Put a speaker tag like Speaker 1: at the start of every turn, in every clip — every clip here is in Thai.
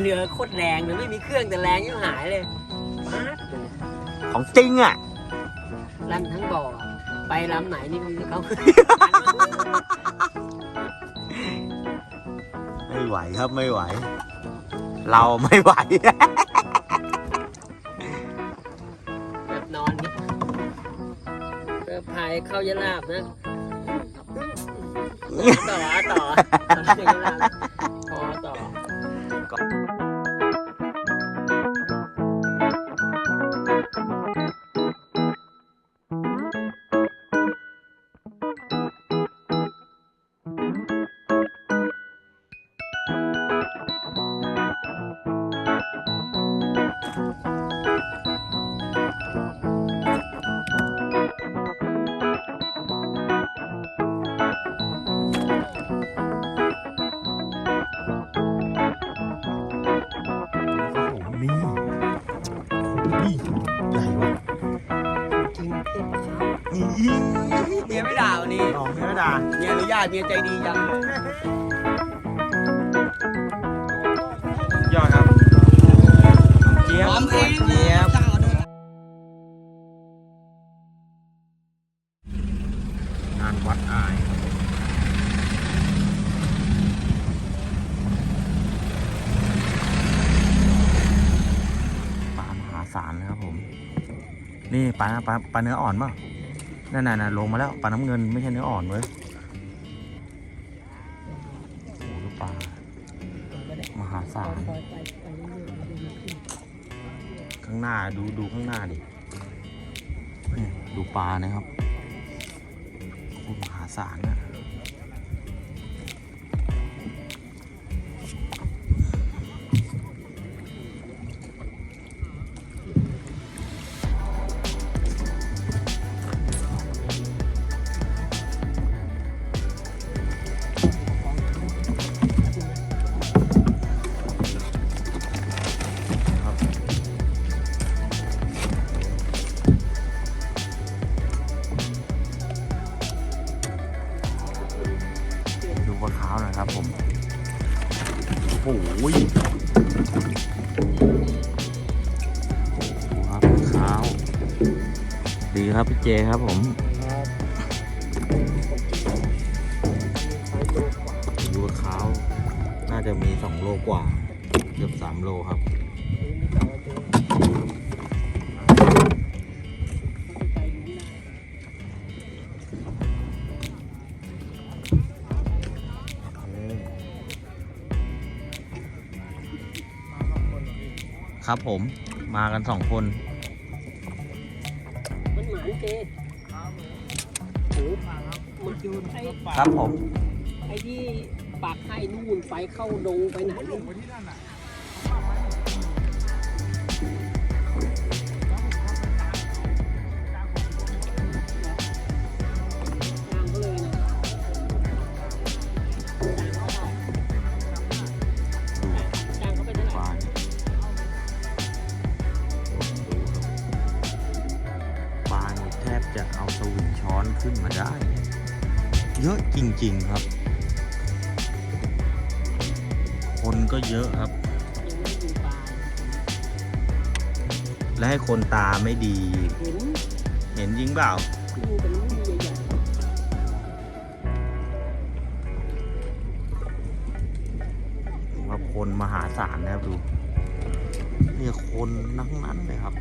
Speaker 1: เรือโคตรแรงเลยไม่มีเครื่องแต่แรงยิ่งหายเลยป๊าดเลย
Speaker 2: ของจริงอะ
Speaker 1: ลั่นทั้งบ่อไปลำไหนนี่เขา
Speaker 2: ไม่ไหวครับไม่ไหว เราไม่ไหว
Speaker 1: แบบนอนนี่เรือพายเข้ายะลาบนะ ต่อต่อต่อยะลาบ เมีย
Speaker 2: อนุ
Speaker 1: ญาตเมียใจดีจัง
Speaker 2: ยอดครับเจี๊ยบ
Speaker 1: พร้อมเอง
Speaker 2: เจี๊ยบ
Speaker 1: สั่งเอาดู
Speaker 2: งานวัดอายครับปลามหาศาลนะครับผม นี่ปลาปลาปลาเนื้ออ่อนป่ะนั่นน่ะๆลงมาแล้วปลาน้ำเงินไม่ใช่เนื้ออ่อนเว้ยามหาศาลข้างหน้าดูดูข้างหน้าดิดูปลานะครับมหาศาลนะ น่อยครับผม โอ้โหดูครับปลาขาว ดีครับพี่เจครับผม ดูปลาขาว น่าจะมีสองโลกว่า เกือบสามโลครับ ครับผมมากันสองคน
Speaker 1: มันหมานเจโอ้มันโยนไอ้
Speaker 2: ครับผม
Speaker 1: ไอ้ที่ปากให้นู่นไปเข้าดงไปไหนิง
Speaker 2: ครับ คนก็เยอะครับ และให้คนตาไม่ดี
Speaker 1: เห็น
Speaker 2: เห็นยิงเปล่า
Speaker 1: ดูเป็นลูกใหญ่
Speaker 2: ว่าคนมหาศาลนะครับดูเนี่ยคนนั่งนั้นเลยครับ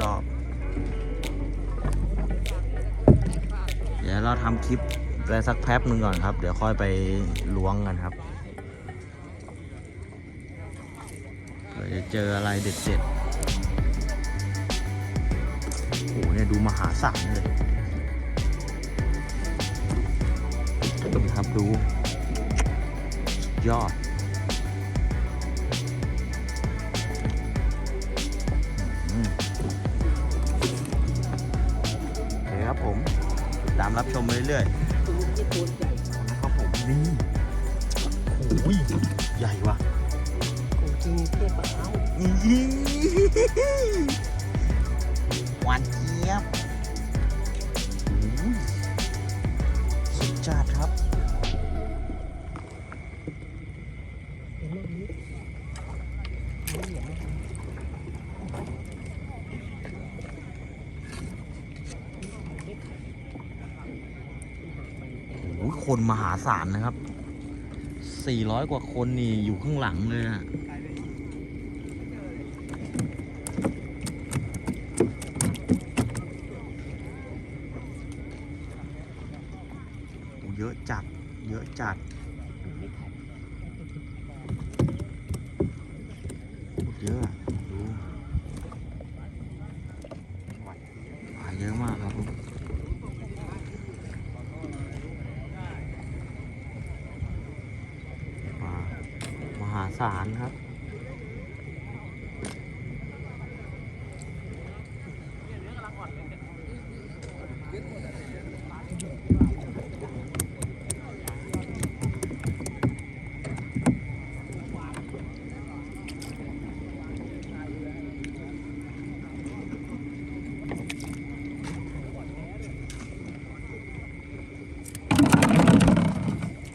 Speaker 2: รอบ เดี๋ยวเราทำคลิป ไปสักแป๊บหนึ่งก่อนครับ เดี๋ยวค่อยไปล้วงกันครับเผื่อจะเจออะไรเด็ดๆโอ้โหเนี่ยดูมหาศาลเลยนี่ครับดู ยอดอืมโอเคครับผม ตามรับชมไปเรื่อย
Speaker 1: ๆ หญ่
Speaker 2: ว่ะ
Speaker 1: ของจริงเทียบกับเขา
Speaker 2: อีหวานเจี๊ยบสุดจัดครับโอ้โหคนมหาศาลนะครับ 400 กว่าคนนี่อยู่ข้างหลังเลยอะเยอะจัด เยอะจัดเยอะดูปลาเยอะมากครับผมปล สารครับ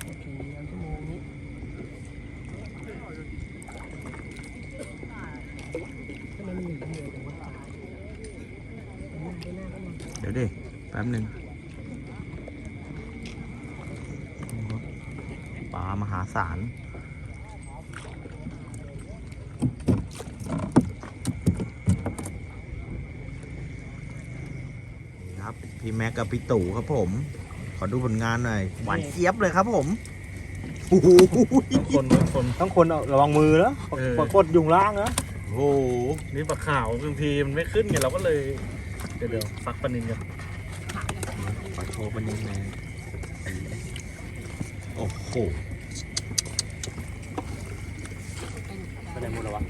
Speaker 1: โอเคเอาชั่วโมงนี้ทำไมมันหนีเร็วจังวะไปหน้าไปหน้าไปหน้า
Speaker 2: เดี๋ยวดิ แป๊บ หนึ่งปลามหาศาลนี่ครับ พี่แม็กกับพี่ตู่ครับผม ขอดูผลงานหน่อย หวานเจี๊ยบเลยครับผมโอ้โห
Speaker 3: คนคนต้องคนเอาระวังมือแล้ว
Speaker 2: เออ
Speaker 3: กดกดยุงล่างนะ
Speaker 2: โอ้โห
Speaker 3: นี่ปลาขาวบางทีมันไม่ขึ้นไงเราก็เลย เดี๋ยวเดี๋ยวฟักปลานินกัน
Speaker 2: ขอโชว์ปันนิดนึงโอ้โห
Speaker 3: ไปไหนหมดแล้ววะ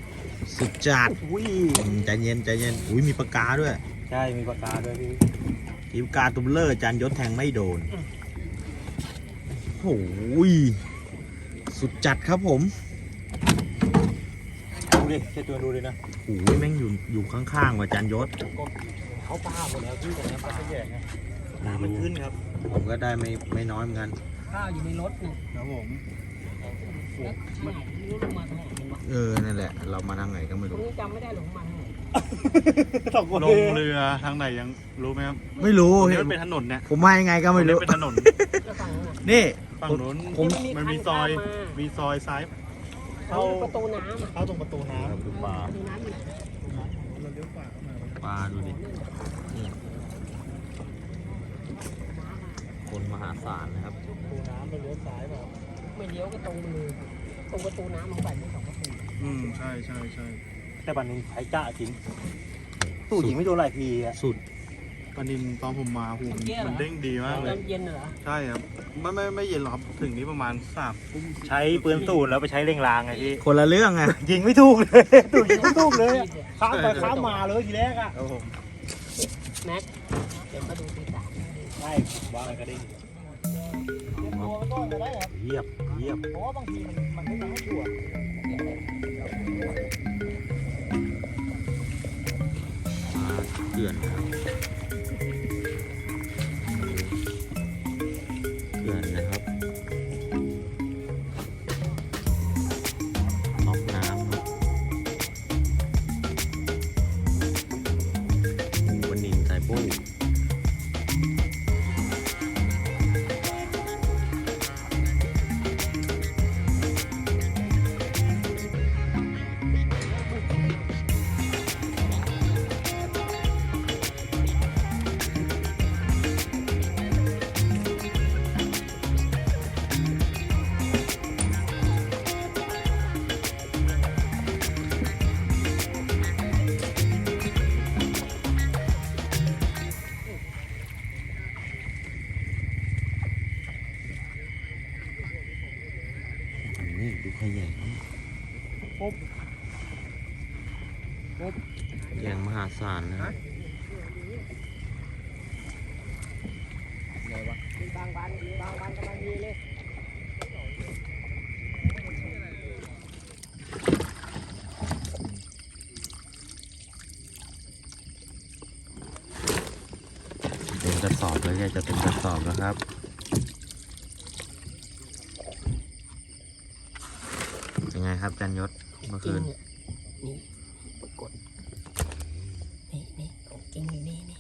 Speaker 2: สุดจัด
Speaker 3: อุ้ย
Speaker 2: อืมใจเย็นใจเย็นอุ้ยมีปากกาด้วย
Speaker 3: ใช่ มีปลากาด้วยพี่
Speaker 2: ทีมกาตุมเลอร์จานยศแทงไม่โดนโอ้ยสุดจัดครับผม
Speaker 3: ดูดิแค่ตัวดูเลยนะ
Speaker 2: โอ้ยแม่งอยู่อยู่ข้างๆว่ะจานยศ
Speaker 3: เขาปลาหมดแล้วพี่ตรงนี้ปลาขยงไง
Speaker 2: น้ำมันขึ้นครับ ผมก็ได้ไม่ไม่น้อยเหมือนกัน
Speaker 1: ข้าวอยู่ในรถนี่
Speaker 3: ครับผม
Speaker 1: แล้วข้างไหนไม่รู้ลงมาทางไหนมันวะ
Speaker 2: เออนั่นแหละ เรามาทางไหนก็ไม่
Speaker 1: ตรง
Speaker 2: รู้
Speaker 1: นี้จำไม่ได้หรอกมันทางไหน
Speaker 3: สองคน
Speaker 4: ลงเรือทางไหนยังรู้ไหมครับ
Speaker 2: ไม่รู้
Speaker 4: ตรงนี้มันเป็นถนนเนี่ย
Speaker 2: ผมมายังไงก็ไม่รู้
Speaker 4: ตงนี้เป็นถนน
Speaker 1: แล้วฝั่งนั้นน่ะ
Speaker 2: นี่
Speaker 4: ฝั่งนู้น
Speaker 2: ผม
Speaker 4: มันมีซอย มีซอยซ้าย
Speaker 1: เขาประตูน้ำอะ
Speaker 3: เข้าตรงประตูน้
Speaker 2: ดูปลา
Speaker 1: ประตูน้ำอยู่ไหนำ
Speaker 3: เราเลี้ยวขวาเข้ามา
Speaker 2: ปลาดูดินี่ คนมหาศาลนะครับ
Speaker 3: ประตูน้ำเราเลี้ยวซ้ายเปล่า
Speaker 1: ไม่เลี้ยวก็ตรงไปเลยตรงประตูน้ำของใส่ไม่สองประตู
Speaker 4: อืมใช่ใช่ใช่
Speaker 3: แต่ปลานินใช้จ้าจริงตู้ยิงไม่โดนหลายทีอะ
Speaker 2: สุด
Speaker 4: ปลานินตอนผมมาหูมันเด้งดีมาก
Speaker 1: ต
Speaker 4: เล
Speaker 1: อยนเย็นน่ะเหรอ
Speaker 4: ใช่ครับไม่ไม่ไม่เย็นหรอกครับถึงนี้ประมาณสามทุ่ม
Speaker 3: ใช้ปืนสูตรแล้วไปใช้เร่งรางไงพี่
Speaker 2: คนละเรื่องไง
Speaker 3: ยิงไม่ถูกเลยตู้ยิงไม่ถูกเลยอะข้ามไปข้ามมาเลยทีแรกอะ
Speaker 4: ครับผม
Speaker 1: แม็กเดี๋ยวมาดูตีสาม
Speaker 3: ใช่วางอะไรก็ได้เตรียมตัวไว้ก่อนก็ได้ครับ
Speaker 2: เยียบเยียบ
Speaker 3: เพราะว่าบางทีมันมันไม่ยังไม่ชัวร์
Speaker 2: มาเขื่อนนะครับ ศาลนะครับ
Speaker 1: บางวันบางวันกำลังดีเลย
Speaker 2: เป็นกระสอบแล้วแกจะเป็นกระสอบแล้วครับเป็นไงไงครับจันยศเมื่อ
Speaker 1: จริ
Speaker 2: คื
Speaker 1: ง
Speaker 2: น
Speaker 1: เนี่ยนี่ปรากฏนี่นี่ของจริงอยู่นี่นี่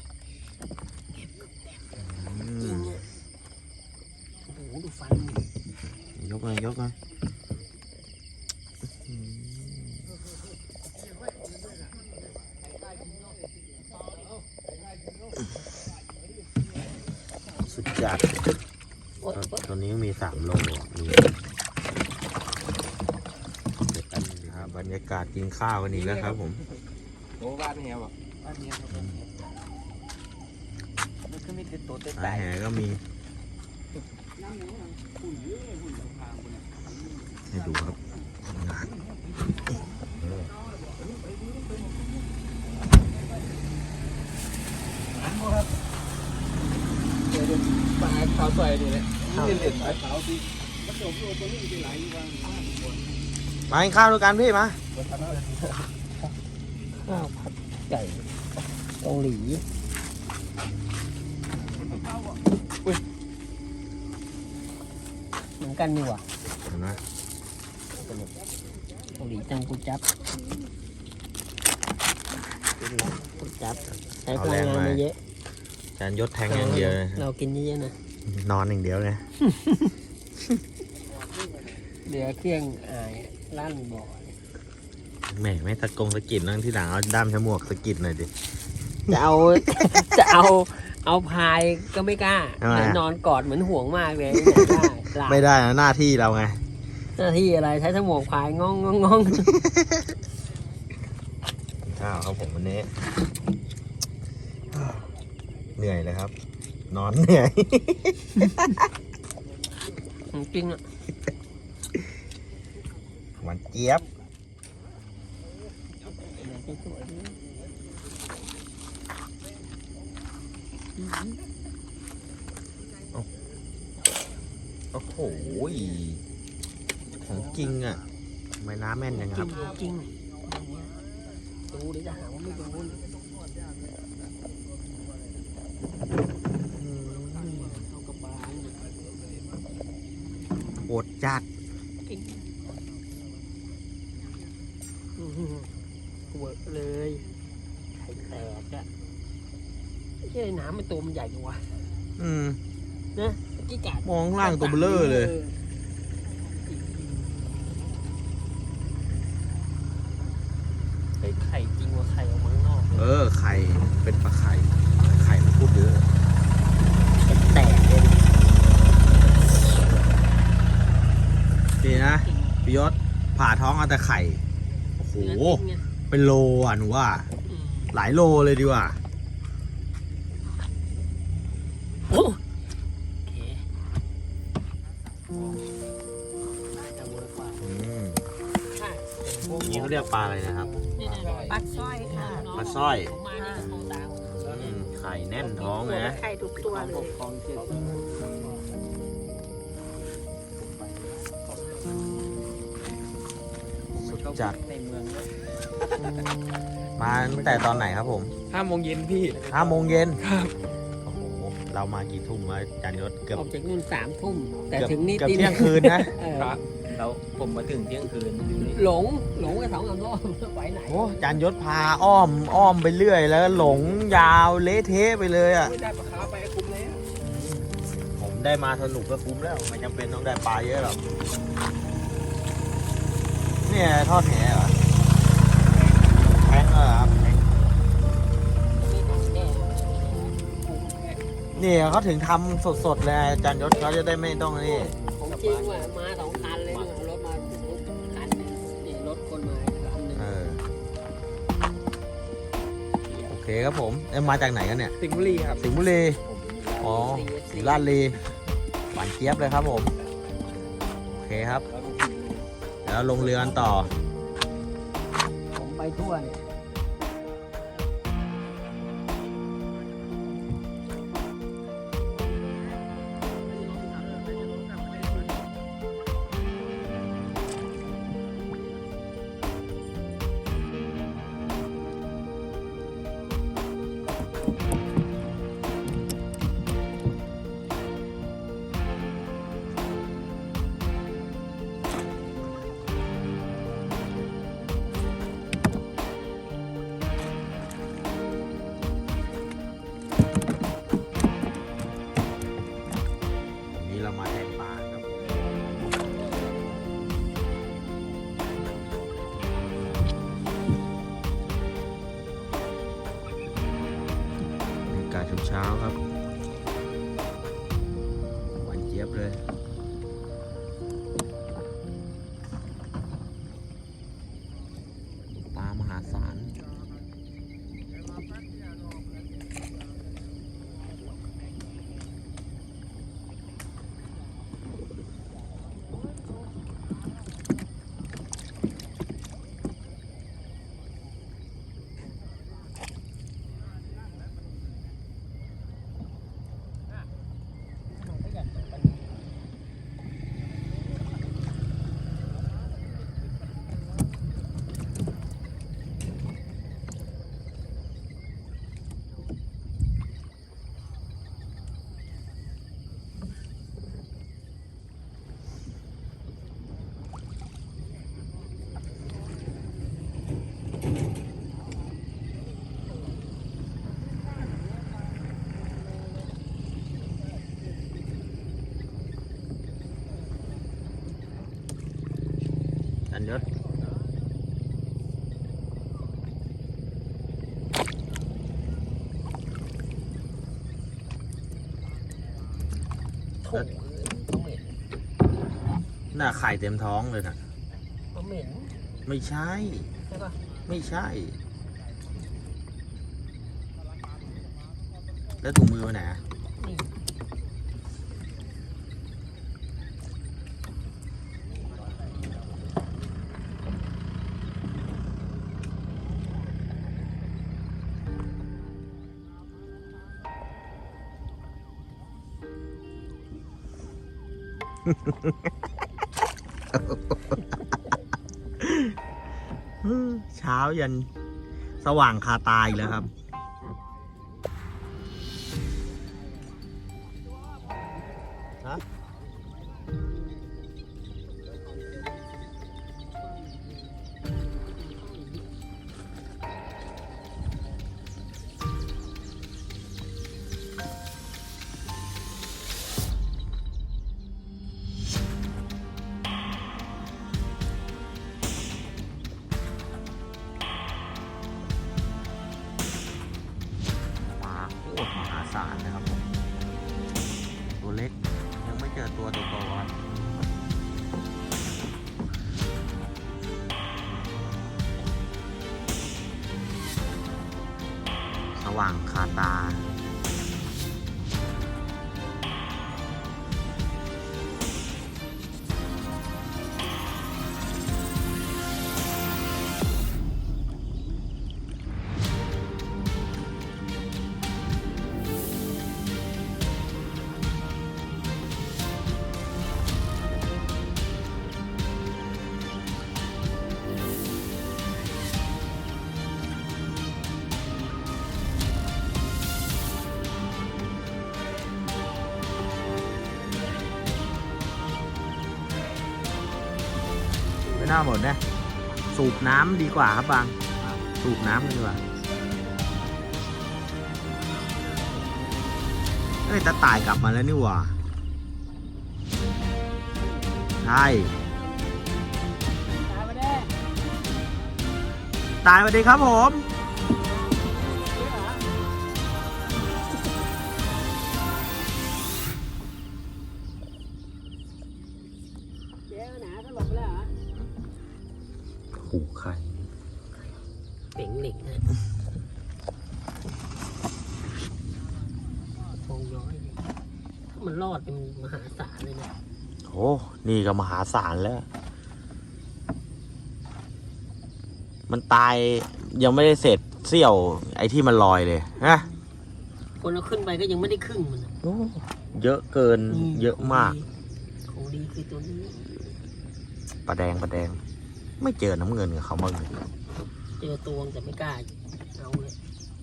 Speaker 2: อื
Speaker 1: จริง
Speaker 2: ม
Speaker 1: อะโอ้โหดูฟันมัน
Speaker 2: ยกเลยยกเลยสุด จัด
Speaker 1: โอ๊ยโอ๊ย
Speaker 2: ตัวนี้มีสามโลมีครับบรรยากาศกินข้าวกันอีกแล้วครับ ผม
Speaker 4: โอ้บ้านเฮียบอกบ้านเฮียครับมันก็มีแต่ตัวเต็ม
Speaker 2: สายแหก็มีให้ดูครับงาน
Speaker 4: ปลาขาวใส่ดีเลย
Speaker 1: ข้าว
Speaker 4: นี่เหล็กขาวดี
Speaker 2: มากินข้าวด้วยกันพี่มา
Speaker 1: ข้าวผัดไก่เกาหลีเหมือนกันนี่หว่า
Speaker 2: เห็นไหม
Speaker 1: เกาหลีจังกูจับกูจับใช้พลังงานไม่เยอะ
Speaker 2: จานยศแทงอย่างเดียวเลย
Speaker 1: เรากินเยอะๆนะ
Speaker 2: นอนอย่างเดียวเลย
Speaker 1: เหลือเครื่องอายลั่นบ่อ
Speaker 2: แหมไม่ตะกงสะกิดนั่งที่หลังเอาด้ามฉมวกสะกิดหน่อยดิ
Speaker 1: จะเอา จะเอาเอาพายก็ไม่กล้า
Speaker 2: ทำไมอะ
Speaker 1: เดี๋ยวนอนกอดเหมือนห่วงมากเลยไม่ได้หลับ
Speaker 2: ไม่ได้นะหน้าที่เราไง
Speaker 1: หน้าที่อะไรใช้สมองพายงองงองงอง
Speaker 2: ข้าวครับผมวันนี้ เหนื่อยเลยครับ นอนเหนื่อย
Speaker 1: จริงอะ
Speaker 2: หวานเจี๊ยบโอ้โหของจริงอะทำไมน้ำแม่นยัง
Speaker 1: จ
Speaker 2: ค
Speaker 1: ริ
Speaker 2: รับ
Speaker 1: งจริงดูเดี๋ยวจะหาว่าไม่ดูเอากระบาล
Speaker 2: โอดจัด
Speaker 1: อื้อหือเวิร์กเลยไข่แตกอะไม่ใช่น้ำมัน ตัวมันใหญ่จังวะ
Speaker 2: อืม
Speaker 1: นะกี้กาด
Speaker 2: มองข้างล่างตัวเบลอเลย
Speaker 1: เฮ้ยไข่จริงว่าไข่ออกมาข้างนอก
Speaker 2: เออ ไข่ เป็นปลาไข่ ไข่มันพูดเยอะ
Speaker 1: แตกเลย
Speaker 2: ดีนะพี่ยศผ่าท้องเอาแต่ไข่ โอ้โห
Speaker 1: เนื้อจริงไง
Speaker 2: เป็นโลอะหนูว่า
Speaker 1: อืม
Speaker 2: หลายโลเลยดีกว่า ปลาอะไรนะครับ
Speaker 1: นี่นะ
Speaker 5: ปลาสร้อยค่ะ
Speaker 2: ปลาสร้อย
Speaker 1: ผมมานี่ก็โตตาม
Speaker 2: อืมไข่แน่นท้องนะ
Speaker 5: ไข่ทุกตัวเลย
Speaker 2: สุดจัด
Speaker 4: ในเมือง
Speaker 2: มาตั้งแต่ตอนไหนครับผม
Speaker 4: ห้าโมงเย็นพี่
Speaker 2: ห้าโมงเย็นโอ้โหเรามากี่ทุ่มวะจานยศเกือบ
Speaker 1: ออกจากนู่นสามทุ่มแต่
Speaker 2: เกือบ
Speaker 1: ถึงนี่
Speaker 2: เกือบ
Speaker 1: ตี
Speaker 2: เที่ยงคืนนะ
Speaker 1: เออ
Speaker 4: แล้วผมมาถึงเที่ยงคืน
Speaker 1: หลงหลงกับสองอันรอบไปไหน
Speaker 2: โอ้จานยศพาอ้อมอ้อมไปเรื่อย แล้วหลงยาวเละเทะไปเลยอะ
Speaker 4: ไม่ได้ปลาขาวไปคุ้มแล้ว
Speaker 2: ผมได้มาสนุกก็คุ้มแล้วไม่จำเป็นต้องได้ปลาเยอะหรอกเนี่ยทอดแหเหรอแทงเหรอครับแทงนี่เขาถึงทำสดๆเลยอาจารย์ยศเขาจะได้ไม่ต้องนี่
Speaker 1: ของจริงว่ะมาสองคันเลย เคค
Speaker 2: รับผมเอ้ยมาจากไหนกันเนี่ย
Speaker 4: สิงห์บุรีครับ
Speaker 2: สิงห์บุรี อ๋อสีลาดลีหวานเจี๊ยบเลยครับผม โอเคครับเดี๋ยวเราลงเรือกันต่อ
Speaker 1: ผมไปทั่วเนี่ย
Speaker 2: ช้าครับ น้าไข่เต็มท้องเลยนะ
Speaker 1: เขาเหม็น
Speaker 2: ไม่ใช่
Speaker 1: ใช่ปะ
Speaker 2: ไม่ใช่ แล้วถุงมือไปไหนอะ
Speaker 1: นี่
Speaker 2: เช้ายันสว่างคาตาอีกแล้วครับ หมดนะ สูบน้ำดีกว่าครับบาง สูบน้ำกันดีกว่าเอ้ยตาตายกลับมาแล้วนี่หว่า ใช่
Speaker 1: ตายไปได้
Speaker 2: ตายสวัสดีครับผม
Speaker 1: เจ๊หนาก็หลบไปแล้วเหรอ
Speaker 2: หูไข่
Speaker 1: เป่งเหล็กนะทองย้อยเนี่ยถ้ามันรอดเป็นมหาศาลเลยนะ
Speaker 2: โอ้นี่ก็มหาศาลแล้ว มันตายยังไม่ได้เสร็จเสี้ยวไอ้ที่มันลอยเลยนะ
Speaker 1: คนเราขึ้นไปก็ยังไม่ได้ครึ่งมันอะ
Speaker 2: โอ้เยอะเกิน
Speaker 1: นี่
Speaker 2: เยอะมาก
Speaker 1: ของดีคือตัวนี้
Speaker 2: ปลาแดงปลาแดง ไม่เจอน้ำเงินกับเขาบ้างเลย
Speaker 1: เจอตัวแต่ไม่กล้าเอาเลย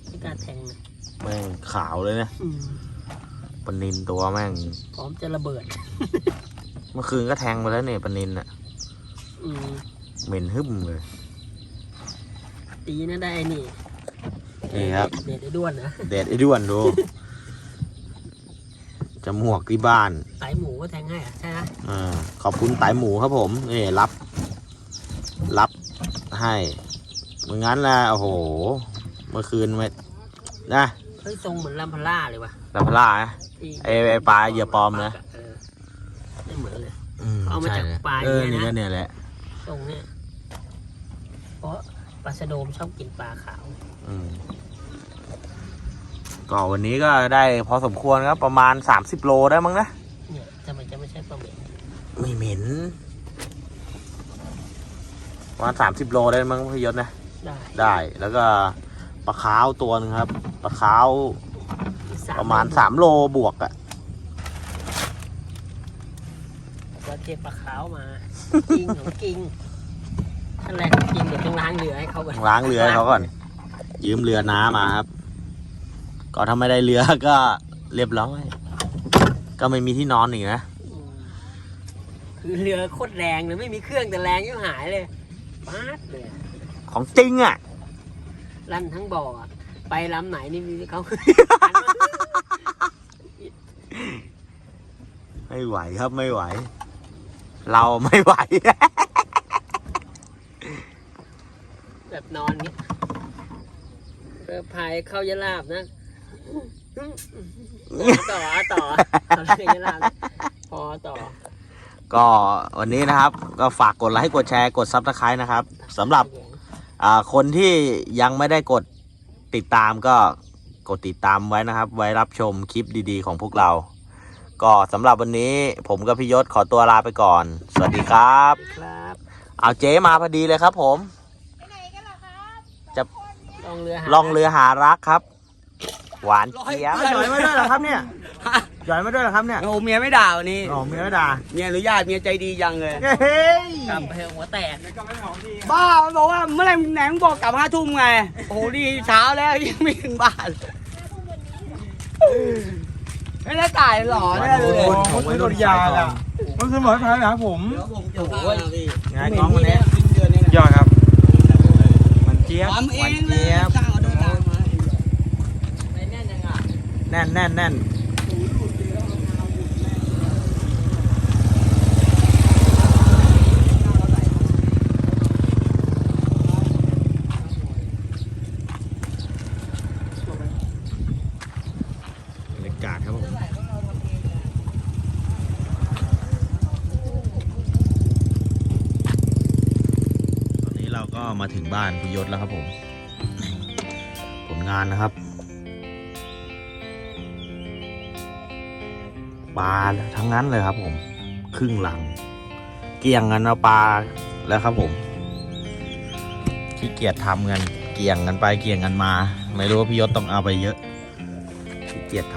Speaker 1: ไม่กล้าแทงเลย
Speaker 2: แม่งขาวเลยนะ
Speaker 1: อืม
Speaker 2: ปลานินตัวแม่ง
Speaker 1: พร้อมจะระเบิด
Speaker 2: เมื่อคืนก็แทงไปแล้วเนี่ยปลานินอะ
Speaker 1: อืม
Speaker 2: เหม็นหึ่มเลย
Speaker 1: ตีนะได้ไอ้นี่
Speaker 2: นี่ครับ
Speaker 1: เด็ดไอ้ด้วนนะ
Speaker 2: แดดไอ้ด้วนดู จมูกที่บ้าน
Speaker 1: สายหมูก็แทงให้อะใช่ไหม
Speaker 2: อาขอบคุณไตหมูครับผมนี่รับรับ ให้เมื่องั้นละโอ้โห เมื่อคืนไม่นะ
Speaker 1: ฮ้ยทรงเหมือนลำพล่าเลยว่ะ
Speaker 2: ลาพล่านะ
Speaker 1: ที่
Speaker 2: ไอ้ไอ้ปลาเหยื่อปลอมนะ
Speaker 1: เออไม่เหมือนเลย
Speaker 2: ม
Speaker 1: เอามาจาก
Speaker 2: ใช่ลย
Speaker 1: ปลา
Speaker 2: เออ
Speaker 1: เนี่
Speaker 2: นี่
Speaker 1: ยนะ
Speaker 2: ก็เนี่ยแหละ
Speaker 1: ทรงเนี้ยเพราะปลาสะโดมชอบกินปลาขาว
Speaker 2: อืมก็วันนี้ก็ได้พอสมควรครับประมาณ 30 โลได้มั้งนะ
Speaker 1: เนี่ยทำไมจะไม่ใช่ปลาเหม็น
Speaker 2: ไม่เหม็น ประมาณ30โลได้มั้งพี่ยศนะ
Speaker 1: ได้
Speaker 2: ได้แล้วก็ปลาขาวตัวหนึงครับปลาขาว
Speaker 1: ส
Speaker 2: ประมาณ3โลบวกอะ
Speaker 1: ปลาเทปลาขาวมากิงของกิงถ้าแรงของกิงเดี๋ยวต้องล้างเรือให้เขาก่อน
Speaker 2: ล้างเรือให้เขาก่อน ยืมเรือน้ามาครับ ก็ถ้าไม่ได้เรือก็เรียบร้อย ก็ไม่มีที่นอนอีกนะ
Speaker 1: อืมคือเรือโคตรแรงเลยไม่มีเครื่องแต่แรงยิ่งหายเลย ป๊าดเลย
Speaker 2: ของจริงอะ
Speaker 1: ลั่นทั้งบ่ออะไปลำไหนนี่มีเขา
Speaker 2: ไม่ไหวครับไม่ไหว เราไม่ไหว
Speaker 1: แบบนอนเงี้ยเรือพายเข้ายะลาบนะต่อต่อเอาเรือยะลาบพอต่อ
Speaker 2: ก็วันนี้นะครับก็ฝากกดไลค์กดแชร์กดซับสไครต์นะครับสำหรับอ่าคนที่ยังไม่ได้กดติดตามก็กดติดตามไว้นะครับ ไว้รับชมคลิปดีๆ ของพวกเรา ก็สำหรับวันนี้ผมกับพี่ยศขอตัวลาไปก่อน สวัสดีครับ
Speaker 1: ครับ
Speaker 2: เอาเจ๊มาพอดีเลยครับ ผม
Speaker 1: ลองเรือหา
Speaker 2: ล่องเรือหารักครับ หวานเจี๊ยบหย่อยมาด้วยเหรอครับเนี่ย หย่อยมาด้วยเหรอครับเนี่ย
Speaker 5: โอ้เมียไม่ด่าวันนี้
Speaker 2: อ๋อไม่ได้ด่า
Speaker 5: เมียอนุญาตเมียใจดียังเลย
Speaker 2: เฮ้ย
Speaker 1: กลับไปเถอะหัวแตก
Speaker 5: บ้ามันบอกว่าเมื่อไหร่ไหนมึงบอกกลับห้าทุ่มไงโอ้โหดีเช้าแล้วยังไม่ถึงบ้านไม่ได้ตายหรอเนี่ยเลย
Speaker 4: มันคือโดนยาอะมันคือหมอยพายหาผม
Speaker 5: โอ้ย
Speaker 2: ไงกล้องวันนี้
Speaker 4: ยอดครับมันเจี๊ยบ
Speaker 5: ทำเองเลยจ้างเอาโดนด่ามาไปแน่นยังอะ
Speaker 2: แน่นแน่นแน่นบรรยากาศครับผม ตอนนี้เราก็ มาถึงบ้านพิยศแล้วครับผม ผลงานนะครับ ปลาทั้งนั้นเลยครับผม ครึ่งหลัง เกี่ยงกันเอาปลาแล้วครับผมขี้เกียจทำกันเกี่ยงกันไปเกี่ยงกันมา ไม่รู้ว่าพี่ยศต้องเอาไปเยอะขี้เกียจท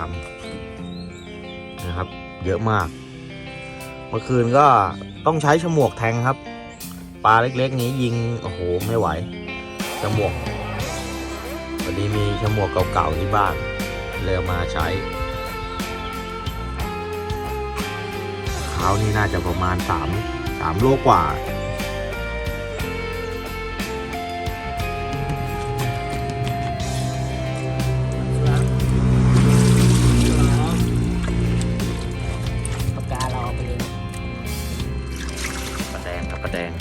Speaker 2: ำนะครับ เยอะมาก เมื่อคืนก็ต้องใช้ฉมวกแทงครับ ปลาเล็กๆ นี้ยิง โอ้โห ไม่ไหวฉมวกพอดีมีฉมวกเก่าๆที่บ้าน เลยเอามาใช้เท้านี่น่าจะประมาณสามสามโลกว่า
Speaker 1: ปากกาเราเอาไปเลยนะ
Speaker 2: ปลาแดงครับปลาแดง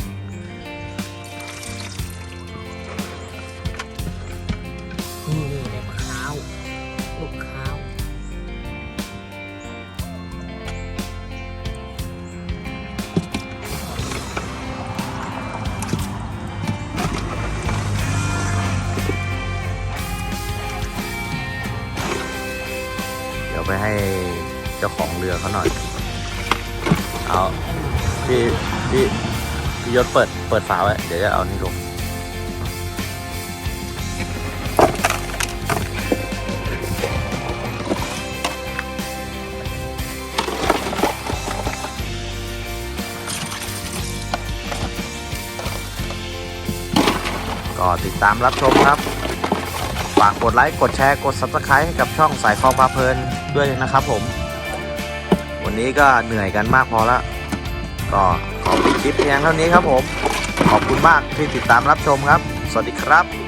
Speaker 2: ยศเปิดเปิดฝาไว้ เดี๋ยวจะเอานี่ลงก็ติดตามรับชมครับ ฝากกดไลค์ กดแชร์ กด subscribe ให้กับช่องสายคลองพาเพลินด้วยนะครับผม วันนี้ก็เหนื่อยกันมากพอแล้ว ก็ คลิปเพียงเท่านี้ครับผม ขอบคุณมากที่ติดตามรับชมครับ สวัสดีครับ